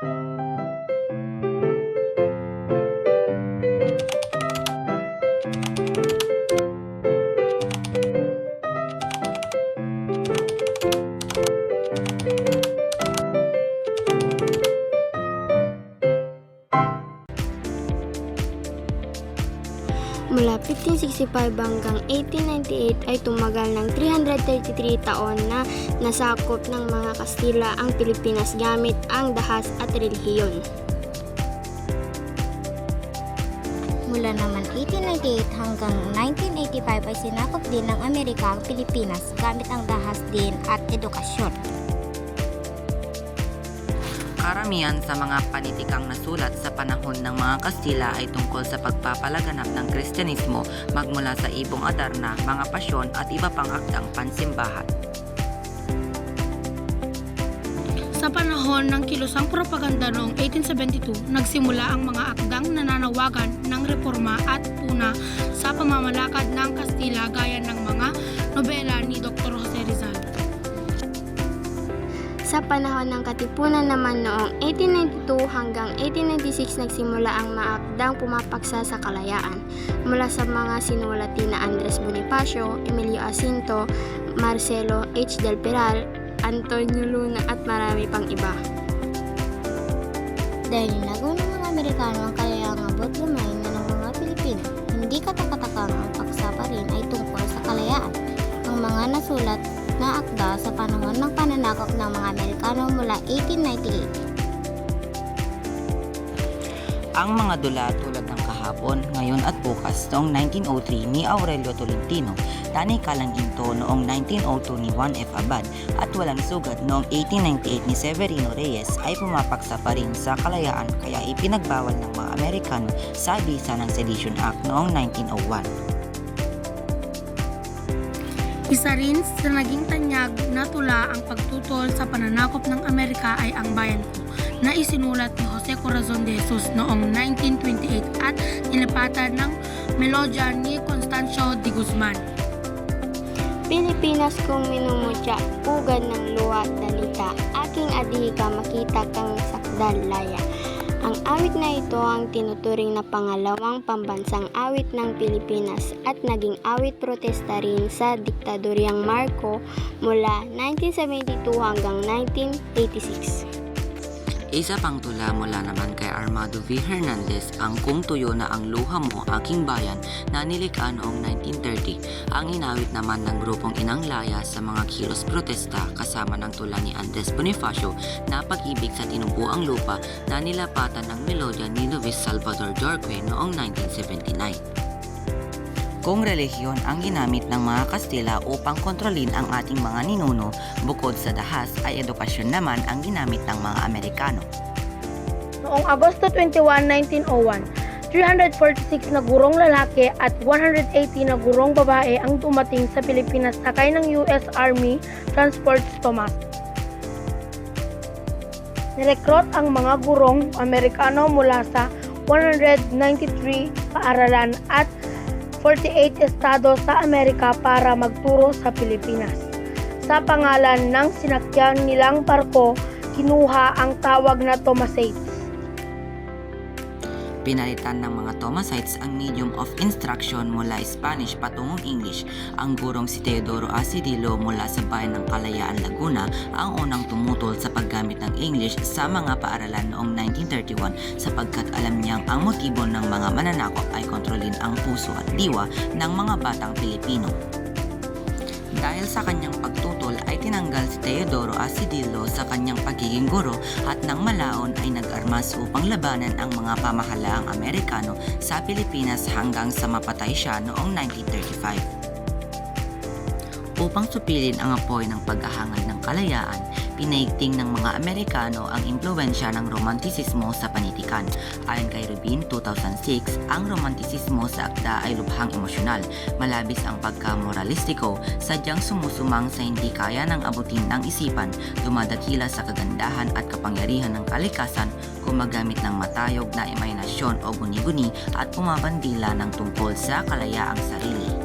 Thank you. Mula 1565 hanggang 1898 ay tumagal ng 333 taon na nasakop ng mga Kastila ang Pilipinas gamit ang dahas at relihiyon. Mula naman 1898 hanggang 1985 ay sinakop din ng Amerika ang Pilipinas gamit ang dahas din at edukasyon. Karamihan sa mga panitikang nasulat sa panahon ng mga Kastila ay tungkol sa pagpapalaganap ng Kristyanismo magmula sa Ibong Adarna, mga pasyon at iba pang akdang pansimbahan. Sa panahon ng kilusang propaganda noong 1872, nagsimula ang mga akdang nananawagan ng reforma at puna sa pamamalakad ng Kastila gaya ng mga nobela ni Dr. Jose. Sa panahon ng Katipunan naman noong 1892 hanggang 1896 nagsimula ang mga akdang pumapaksa sa kalayaan mula sa mga sinulat na Andres Bonifacio, Emilio Jacinto, Marcelo H. Del Peral, Antonio Luna at marami pang iba. Dahil nagawa ng mga Amerikano ang kalayaang abot gamay na ng mga Pilipino, hindi katakatakang ang paksa pa rin ay tungkol sa kalayaan. Ang mga nasulat na akda sa panahon ng pananakop ng mga Amerikano mula 1898 Ang mga dula tulad ng kahapon, ngayon at bukas noong 1903 ni Aurelio Tolentino, tanikalang ginto noong 1902 ni Juan F. Abad at walang sugat noong 1898 ni Severino Reyes ay pumapaksa pa rin sa kalayaan kaya ipinagbawal ng mga Amerikano sa bisa ng Sedition Act noong 1901. Isa rin sa naging tanyag na tula ang pagtutol sa pananakop ng Amerika ay ang bayan ko na isinulat ni Jose Corazon de Jesus noong 1928 at nilipatan ng melodya ni Constancio de Guzman. Pilipinas kung minumutya, pugad ng luwa dalita, aking adhika makita kang sakdal laya. Ang awit na ito ang tinuturing na pangalawang pambansang awit ng Pilipinas at naging awit protesta rin sa diktadoryang Marco mula 1972 hanggang 1986. Isa pang tula mula naman kay Armando V. Hernandez ang Kung Tuyo na ang Luha Mo, Aking Bayan na nilikha noong 1930. Ang inawit naman ng grupong Inang Laya sa mga kilos protesta kasama ng tula ni Andres Bonifacio na Pag-ibig sa Tinubuang Lupa na nilapatan ng melodya ni Luis Salvador Jorque noong 1979 kung relihiyon ang ginamit ng mga Kastila upang kontrolin ang ating mga ninuno, bukod sa dahas ay edukasyon naman ang ginamit ng mga Amerikano. Noong Agosto 21, 1901, 346 na gurong lalaki at 180 na gurong babae ang dumating sa Pilipinas sakay ng US Army Transport Thomas. Nirekrut ang mga gurong Amerikano mula sa 193 paaralan at 48 estado sa Amerika para magturo sa Pilipinas. Sa pangalan ng sinakyan nilang barko, kinuha ang tawag na Thomasites. Pinalitan ng mga Thomasites ang medium of instruction mula Spanish patungong English. Ang gurong si Teodoro Acidilo mula sa bayan ng Kalayaan, Laguna ang unang tumutol sa paggamit ng English sa mga paaralan noong 1931 sapagkat alam niyang ang motibo ng mga mananakop ay kontrolin ang puso at diwa ng mga batang Pilipino. Dahil sa kanyang pagtutol tinanggal si Teodoro Acidillo sa kanyang pagiging guro at nang malaon ay nag-armas upang labanan ang mga pamahalaang Amerikano sa Pilipinas hanggang sa mapatay siya noong 1935 upang supilin ang apoy ng paghahangad ng kalayaan, pinaigting ng mga Amerikano ang impluensya ng romantisismo sa panitikan. Ayon kay Rubin, 2006, ang romantisismo sa akda ay lubhang emosyonal, malabis ang pagkamoralistiko, sadyang sumusumang sa hindi kaya ng abutin ng isipan, dumadakila sa kagandahan at kapangyarihan ng kalikasan, gumagamit ng matayog na imahinasyon o guni-guni at pumapandila ng tungkol sa kalayaang sarili.